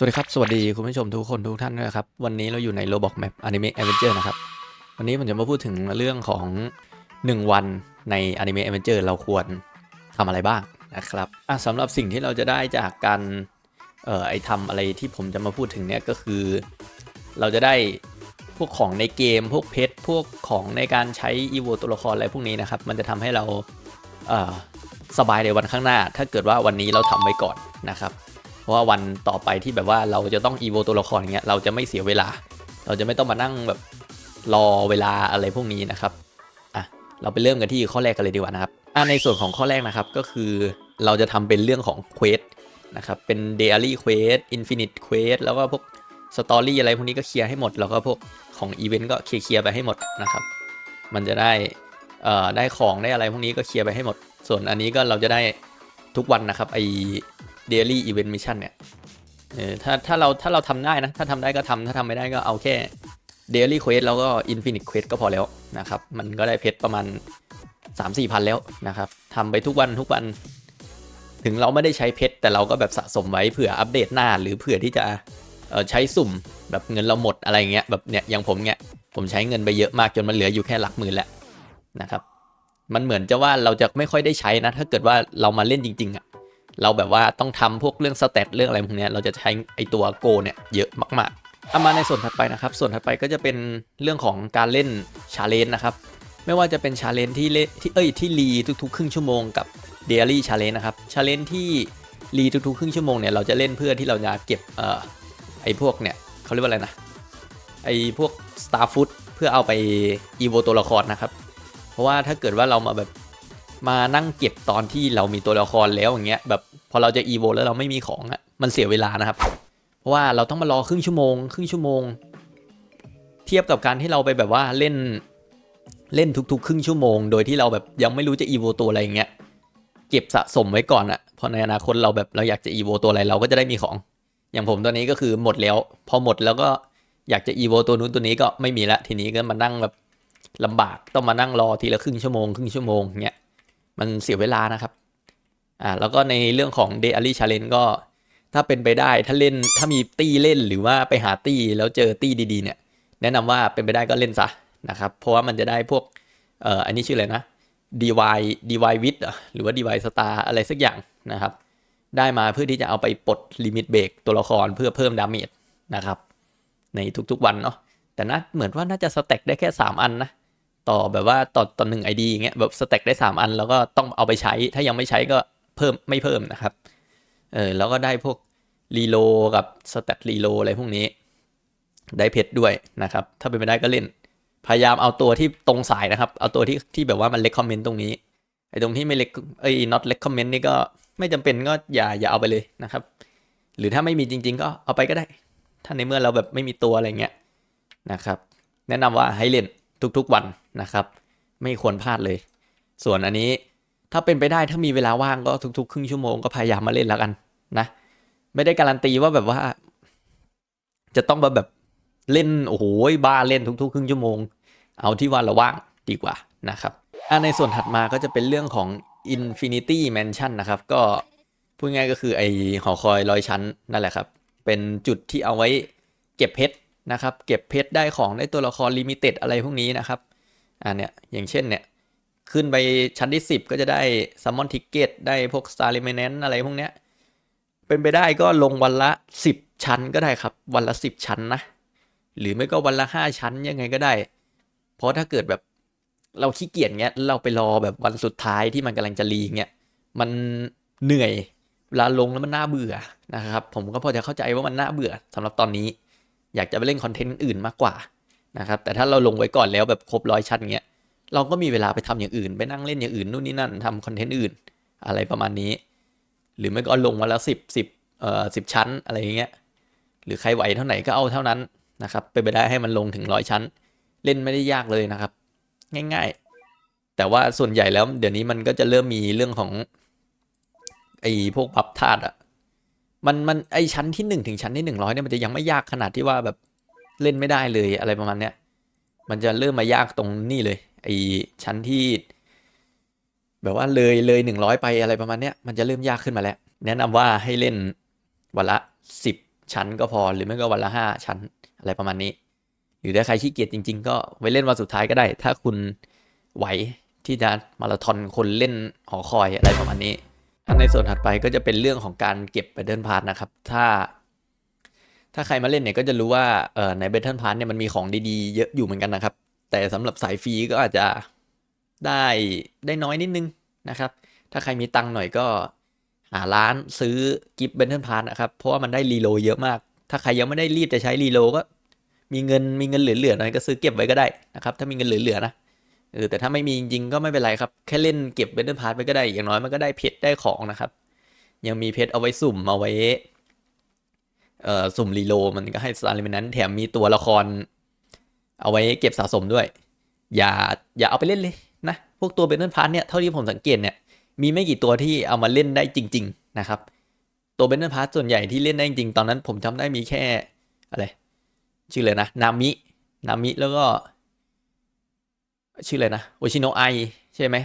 สวัสดีครับ สวัสดีคุณผู้ชมทุกคนทุกท่านด้วยนะครับ วันนี้เราอยู่ใน Roblox Map Anime Adventure นะครับ วันนี้ผมจะมาพูดถึงเรื่องของ 1 วันใน Anime Adventure เราควรทำอะไรบ้างนะครับสำหรับสิ่งที่เราจะได้จากการเอ่อไอทำอะไรที่ผมจะมาพูดถึงเนี่ยก็คือ เราจะได้พวกของในเกม พวกเพชรพวกของในการใช้อีโวตัวละครอะไรพวกนี้นะครับ มันจะทำให้เราเอ่อสบายในวันข้างหน้า ถ้าเกิดว่าวันนี้เราทำไว้ก่อนนะครับ ราะว่าวันต่อไปที่แบบว่าเราจะต้องอีโวตัวละครอย่างเงี้ยเราจะไม่เสียเวลา เราจะไม่ต้องมานั่งแบบรอเวลาอะไรพวกนี้นะครับอะเราไปเริ่มกันที่ข้อแรกกันเลยดีกว่านะครับอะในส่วนของข้อแรกนะครับก็คือเราจะทำเป็นเรื่องของเควสนะครับเป็น daily quest infinite quest แล้วก็พวกสตอรี่อะไรพวกนี้ก็เคลียร์ให้หมด แล้วก็พวกของอีเวนต์ก็เคลียร์ไปให้หมดนะครับ มันจะได้เอ่อได้ของได้อะไรพวกนี้ก็เคลียร์ไปให้หมด ส่วนอันนี้ก็เราจะได้ทุกวันนะครับไอ daily event mission เนี่ยเออถ้าถ้าเราถ้าเราทำได้นะ ถ้าทำได้ก็ทำถ้าทำไม่ได้ก็เอาแค่ daily quest แล้วก็ infinite quest ก็พอแล้วนะครับ มันก็ได้เพชรประมาณ 3 4พันแล้วนะครับทำไปทุกวันทุกวัน ถึงเราไม่ได้ใช้เพชรแต่เราก็แบบสะสมไว้เผื่ออัปเดตหน้า หรือเผื่อที่จะเออใช้สุ่มแบบเงินเราหมดอะไรเงี้ยแบบเนี้ยอย่างผมเนี้ยผมใช้เงินไปเยอะมากจนมันเหลืออยู่แค่หลักหมื่นแล้วนะครับ มันเหมือนจะว่าเราจะไม่ค่อยได้ใช้นะ ถ้าเกิดว่าเรามาเล่นจริง ๆอะ เราแบบว่าต้องทำพวกเรื่องสเตตเรื่องอะไรพวกนี้เราจะใช้ไอตัวโกเนี่ยเยอะมากๆเอามาในส่วนถัดไปนะครับ ส่วนถัดไปก็จะเป็นเรื่องของการเล่นชาเลนจ์นะครับ ไม่ว่าจะเป็นชาเลนจ์ที่เล่ที่เอ้ยที่รีทุกๆ ครึ่งชั่วโมงกับเดลี่ชาเลนจ์นะครับชาเลนจ์ที่รีทุกๆ ครึ่งชั่วโมงเนี่ยเราจะเล่นเพื่อที่เราจะเก็บเอ่อไอพวกเนี่ยเขาเรียกว่าอะไรนะไอพวก Star Food เพื่อเอาไปอีโวตัวละครนะครับ เพราะว่าถ้าเกิดว่าเรามาแบบ มานั่งเก็บตอนที่เรามีตัวละครแล้วอย่างเงี้ยแบบพอเราจะอีโวแล้วเราไม่มีของอะ่ะมันเสียเวลานะครับ เพราะว่าเราต้องมารอครึ่งชั่วโมง ครึ่งชั่วโมง เทียบกับการที่เราไปแบบว่าเล่นเล่นทุกๆ ครึ่งชั่วโมง โดยที่เราแบบยังไม่รู้จะอีโวตัวอะไรอย่างเงี้ยเก็บสะสมไว้ก่อนอะ่ะพอในอนาคตเราแบบเราอยากจะอีโวตัวอะไรเราก็จะได้มีของ อย่างผมตอนนี้ก็คือหมดแล้ว พอหมดแล้วก็อยากจะอีโวตัวนู้นตัวนี้ก็ไม่มีละทีนี้ก็มานั่งแบบลำบากต้องมานั่งรอทีละครึ่งชั่วโมงครึ่งชั่วโมงเงี้ย มันเสียเวลานะครับอ่าแล้วก็ในเรื่องของ Daily Challenge ก็ถ้าเป็นไปได้ถ้าเล่นถ้ามีตี้เล่นหรือว่าไปหาตี้แล้วเจอตี้ดีๆเนี่ย แนะนำว่าเป็นไปได้ก็เล่นซะนะครับ เพราะว่ามันจะได้พวกเอ่ออันนี้ชื่ออะไรนะ DY DY w i t หรือว่า DY Star อะไรสักอย่างนะครับ ได้มาเพื่อที่จะเอาไปปลดลิมิตเบรกตัวละครเพื่อเพิ่มดาเมจนะครับ ในทุกๆวันเนาะแต่นะเหมือนว่าน่าจะสแต็กได้แค่ 3 อันนะ ต่อแบบว่าต่อต่อหนึ่งไอดีอย่างเงี้ยแบบสแต็กได้ 3 อัน แล้วก็ต้องเอาไปใช้ ถ้ายังไม่ใช้ก็เพิ่มไม่เพิ่มนะครับ เออแล้วก็ได้พวกรีโลกับสแตทรีโลอะไรพวกนี้ ได้เพชรด้วยนะครับ ถ้าเป็นไปได้ก็เล่น พยายามเอาตัวที่ตรงสายนะครับ เอาตัวที่ที่แบบว่ามันเล็กคอมเมนต์ตรงนี้ ไอตรงที่ไม่เล็กไอ้ not เล็กคอมเมนต์นี่ก็ไม่จำเป็นก็อย่าอย่าเอาไปเลยนะครับ หรือถ้าไม่มีจริง ๆ ก็เอาไปก็ได้ ถ้าในเมื่อเราแบบไม่มีตัวอะไรเงี้ยนะครับ แนะนำว่าให้เล่นทุกๆวัน นะครับ ไม่ควรพลาดเลย ส่วนอันนี้ถ้าเป็นไปได้ถ้ามีเวลาว่างก็ทุกๆ ครึ่งชั่วโมงก็พยายามมาเล่นแล้วกันนะ ไม่ได้การันตีว่าแบบว่า จะต้องมาแบบเล่นโอ้โหบ้าเล่นทุกๆ ครึ่งชั่วโมง เอาที่ว่าเราว่างดีกว่านะครับอะในส่วนถัดมาก็จะเป็นเรื่องของ Infinity Mansion นะครับ ก็พูดง่ายก็คือไอหอคอยร้อยชั้นนั่นแหละครับ เป็นจุดที่เอาไว้เก็บเพชรนะครับ เก็บเพชรได้ของได้ตัวละครลิมิเต็ดอะไรพวกนี้นะครับ อ่าเนี่ยอย่างเช่นเนี่ย ขึ้นไปชั้นที่ 10 ก็จะได้ซัมมอนทิกเก็ตได้พวก Star r e m a n a n t อะไรพวกเนี้ย เป็นไปได้ก็ลงวันละ 10 ชั้นก็ได้ครับ วันละ 10 ชั้นนะ หรือไม่ก็วันละ 5 ชั้นยังไงก็ได้ เพราะถ้าเกิดแบบเราขี้เกียจเงี้ยเราไปรอแบบวันสุดท้ายที่มันกำลังจะรีเงี้ยมันเหนื่อยเวลาลงแล้วมันน่าเบื่อนะครับ ผมก็พอจะเข้าใจว่ามันน่าเบื่อสำหรับตอนนี้ อยากจะไปเล่นคอนเทนต์อื่นมากกว่า นะครับแต่ถ้าเราลงไว้ก่อนแล้วแบบครบร้อยชั้นเงี้ยเราก็มีเวลาไปทำอย่างอื่น ไปนั่งเล่นอย่างอื่นนู่นนี่นั่นทำคอนเทนต์อื่น อะไรประมาณนี้ หรือไม่ก็ลงวันละสิบสิบเอ่อสิบชั้นอะไรอย่างเงี้ยหรือใครไหวเท่าไหร่ก็เอาเท่านั้นนะครับเป็นไปได้ให้มันลงถึงร้อยชั้น เล่นไม่ได้ยากเลยนะครับ ง่ายๆ แต่ว่าส่วนใหญ่แล้วเดี๋ยวนี้มันก็จะเริ่มมีเรื่องของไอ้พวกบัฟธาตุอะมันมันไอ้ชั้นที่หนึ่งถึงชั้นที่หนึ่งร้อยเนี่ยมันจะยังไม่ยากขนาดที่ว่าแบบ เล่นไม่ได้เลยอะไรประมาณเนี้ย มันจะเริ่มมายากตรงนี่เลยไอชั้นที่ แบบว่าเลยเลยหนึ่งร้อยไปอะไรประมาณเนี้ยมันจะเริ่มยากขึ้นมาแล้ว แนะนำว่าให้เล่นวันละสิบชั้นก็พอหรือไม่ก็วันละห้าชั้นอะไรประมาณนี้ หรือถ้าใครขี้เกียจจริง ๆ ก็ไว้เล่นวันสุดท้ายก็ได้ ถ้าคุณไหวที่จะมาราธอนคนเล่นหอคอยอะไรประมาณนี้อันในส่วนถัดไปก็จะเป็นเรื่องของการเก็บ Battle Pass นะครับ ถ้า ถ้าใครมาเล่นเนี่ยก็จะรู้ว่าเอ่อใน Battle Pass เนี่ยมันมีของดีๆ เยอะอยู่เหมือนกันนะครับ แต่สำหรับสายฟรีก็อาจจะได้ได้น้อยนิดนึงนะครับ ถ้าใครมีตังค์หน่อยก็หาร้านซื้อกิฟต์เบนเทนพาร์นะครับ เพราะว่ามันได้รีโลเยอะมาก ถ้าใครยังไม่ได้รีบจะใช้รีโลก็มีเงินมีเงินเหลือๆหน่อยก็ซื้อเก็บไว้ก็ได้นะครับ ถ้ามีเงินเหลือๆนะเออแต่ถ้าไม่มีจริงๆก็ไม่เป็นไรครับ แค่เล่นเก็บเบนเทนพาร์ไปก็ได้ อย่างน้อยมันก็ได้เพชรได้ของนะครับ ยังมีเพชรเอาไว้สุ่มเอาไว้ เอ่อสุ่มรีโลมันก็ให้สตาร์ลิมนั้น แถมมีตัวละคร เอาไว้เก็บสะสมด้วย อย่าอย่าเอาไปเล่นเลยนะ พวกตัวเบนเทนพาร์เนี่ยเท่าที่ผมสังเกตเนี่ยมีไม่กี่ตัวที่เอามาเล่นได้จริง ๆ นะครับ ตัวเบนเทนพาร์ส่วนใหญ่ที่เล่นได้จริงตอนนั้นผมจำได้มีแค่อะไรชื่อเลยนะนามินามิแล้วก็ ชื่อเลยนะโอชิโนไอใช่ไหม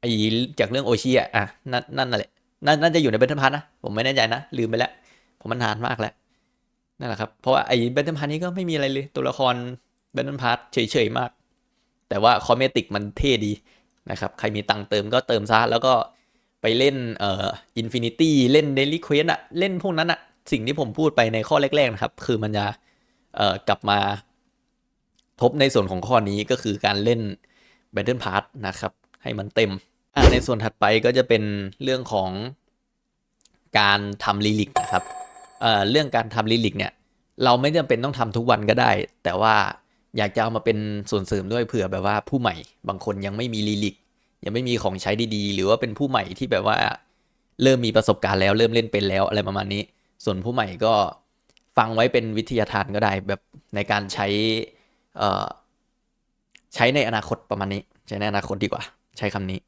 ไอจากเรื่องโอชิอะอะนั่นนั่นน่ะแหละนั่นน่าจะอยู่ในเบนเทนพาร์นะผมไม่แน่ใจนะลืมไปแล้ว ผมมันนานมากแล้วนั่นแหละครับ เพราะว่าไอ้เบนเทนพาร์นี้ก็ไม่มีอะไรเลย ตัวละครเบนเทนพาร์เฉยๆมาก แต่ว่าคอมเมติกมันเท่ดีนะครับ ใครมีตังค์เติมก็เติมซะ แล้วก็ไปเล่นเอ่ออินฟินิตี้เล่นเดลี่เควสอะเล่นพวกนั้นอะสิ่งที่ผมพูดไปในข้อแรก ๆ นะครับ คือมันจะเอ่อกลับมาทบในส่วนของข้อนี้ก็คือการเล่น Battle Pass นะครับ ให้มันเต็ม ในส่วนถัดไปก็จะเป็นเรื่องของการทำลีลิกนะครับ เอ่อเรื่องการทำลีลิกเนี่ย เราไม่จำเป็นต้องทำทุกวันก็ได้ แต่ว่าอยากจะเอามาเป็นส่วนเสริมด้วยเผื่อแบบว่าผู้ใหม่ บางคนยังไม่มีลีลิก ยังไม่มีของใช้ดีๆ หรือว่าเป็นผู้ใหม่ที่แบบว่าเริ่มมีประสบการณ์แล้ว เริ่มเล่นเป็นแล้วอะไรประมาณนี้ ส่วนผู้ใหม่ก็ฟังไว้เป็นวิทยาทานก็ได้ แบบในการใช้อ่อใช้ในอนาคตประมาณนี้ ใช้ในอนาคตดีกว่า ใช้คำนี้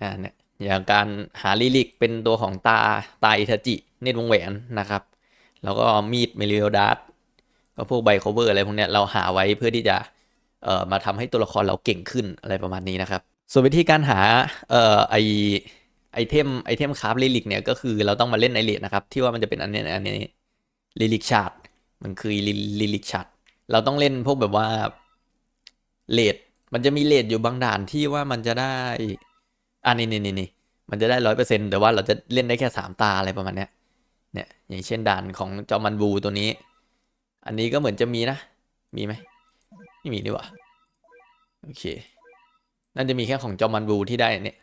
อ่าเนี่ย อย่างการหาลิลิกเป็นตัวของตาตาอิทาจิ เนตรวงแหวนนะครับ แล้วก็มีดเมลิโอดาร์ก็พวกไบโคเวอร์อะไรพวกเนี้ยเราหาไว้เพื่อที่จะเอ่อมาทำให้ตัวละครเราเก่งขึ้นอะไรประมาณนี้นะครับ ส่วนวิธีการหาเอ่อไอไอเทมไอเทมคราฟลิลิกเนี่ยก็คือเราต้องมาเล่นในเลดนะครับ ที่ว่ามันจะเป็นอันนี้อันนี้ลิลิกชาร์ดมันคือลิลิกชาร์ดเราต้องเล่นพวกแบบว่าเลดมันจะมีเลดอยู่บางด่านที่ว่ามันจะได้ อ่านี่นี่นี่นี่มันจะได้ร้อยเปอร์เซ็นต์แต่ว่าเราจะเล่นได้แค่สามตาอะไรประมาณเนี้ย เนี่ย อย่างเช่นด่านของจอมันบูตัวนี้ อันนี้ก็เหมือนจะมีนะ มีไหมไม่มีดีกว่าโอเค น่าจะมีแค่ของจอมันบูที่ได้เนี่ย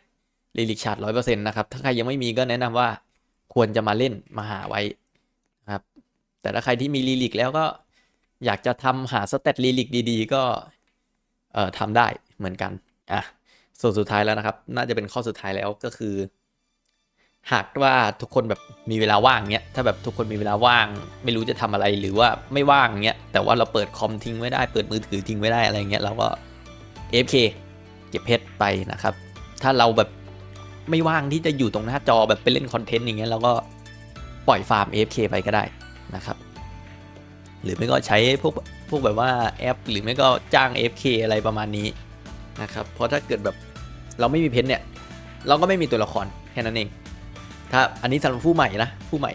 ลิลิกชาร์ดร้อยเปอร์เซ็นต์นะครับ ถ้าใครยังไม่มีก็แนะนำว่าควรจะมาเล่นมาหาไว้นะครับ แต่ถ้าใครที่มีลิลิกแล้วก็อยากจะทำหาสเตตลิลิกดีๆ ก็เอ่อทำได้เหมือนกันอะ ส่วนสุดท้ายแล้วนะครับ น่าจะเป็นข้อสุดท้ายแล้วก็คือ หากว่าทุกคนแบบมีเวลาว่างเนี้ยถ้าแบบทุกคนมีเวลาว่าง ไม่รู้จะทำอะไรหรือว่าไม่ว่างเงี้ยแต่ว่าเราเปิดคอมทิ้งไว้ได้เปิดมือถือทิ้งไว้ได้อะไรเงี้ยเราก็ AFK เก็บเพชรไปนะครับ ถ้าเราแบบไม่ว่างที่จะอยู่ตรงหน้าจอแบบไปเล่นคอนเทนต์อย่างเงี้ยเราก็ปล่อยฟาร์ม AFK ไปก็ได้นะครับ หรือไม่ก็ใช้พวกพวกแบบว่าแอป หรือไม่ก็จ้าง AFK อะไรประมาณนี้ นะครับเพราะถ้าเกิดแบบเราไม่มีเพชรเนี่ย เราก็ไม่มีตัวละครแค่นั้นเอง ถ้าอันนี้สำหรับผู้ใหม่นะผู้ใหม่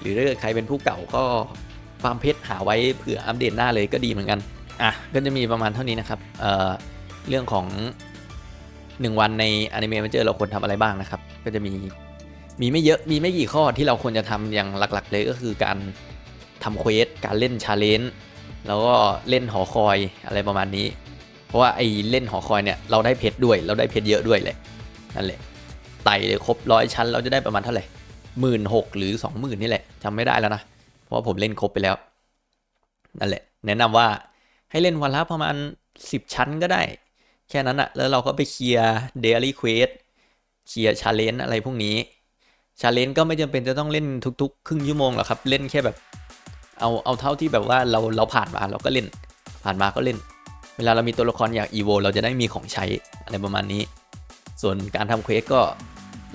หรือถ้าเกิดใครเป็นผู้เก่าก็ฟาร์มเพชรหาไว้เผื่ออัปเดตหน้าเลยก็ดีเหมือนกันอะก็จะมีประมาณเท่านี้นะครับเอ่อเรื่องของ 1 วันในอนิเมะมันเจอเราควรทำอะไรบ้างนะครับ ก็จะมีมีไม่เยอะมีไม่กี่ข้อที่เราควรจะทำอย่างหลักๆ เลยก็คือการทำเควสการเล่นชาเลนจ์แล้วก็เล่นหอคอยอะไรประมาณนี้ เพราะว่าไอ้เล่นหอคอยเนี่ยเราได้เพชรด้วย เราได้เพชรเยอะด้วยแหละนั่นแหละไต่เลยครบร้อยชั้นเราจะได้ประมาณเท่าไหร่หมื่นหกหรือสองหมื่นนี่แหละจำไม่ได้แล้วนะเพราะว่าผมเล่นครบไปแล้วนั่นแหละ แนะนำว่าให้เล่นวันละประมาณสิบชั้นก็ได้ แค่นั้นอะแล้วเราก็ไปเคลียร์เดลี่เควสเคลียร์ชาเลนจ์อะไรพวกนี้ชาเลนจ์ก็ไม่จำเป็นจะต้องเล่นทุก ๆ ครึ่งชั่วโมงหรอกครับ เล่นแค่แบบ เอาเอาเท่าที่แบบว่าเราเราผ่านมาเราก็เล่น ผ่านมาก็เล่น เวลาเรามีตัวละครอยากอีโวเราจะได้มีของใช้อะไรประมาณนี้ ส่วนการทำเควสก็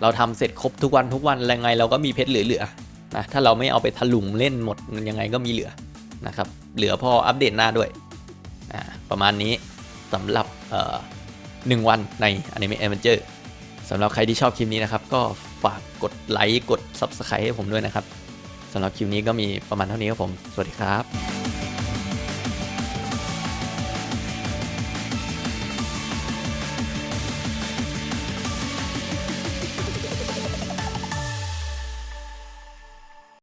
เราทำเสร็จครบทุกวันทุกวันยังไงเราก็มีเพชรเหลือๆนะถ้าเราไม่เอาไปถลุงเล่นหมดยังไงก็มีเหลือนะครับเหลือพออัปเดตหน้าด้วยอ่าประมาณนี้สำหรับเอ่อหนึ่งวันใน Anime Adventure สำหรับใครที่ชอบคลิปนี้นะครับ ก็ฝากกดไลค์กด Subscribe ให้ผมด้วยนะครับสำหรับคลิปนี้ก็มีประมาณเท่านี้ครับผม สวัสดีครับ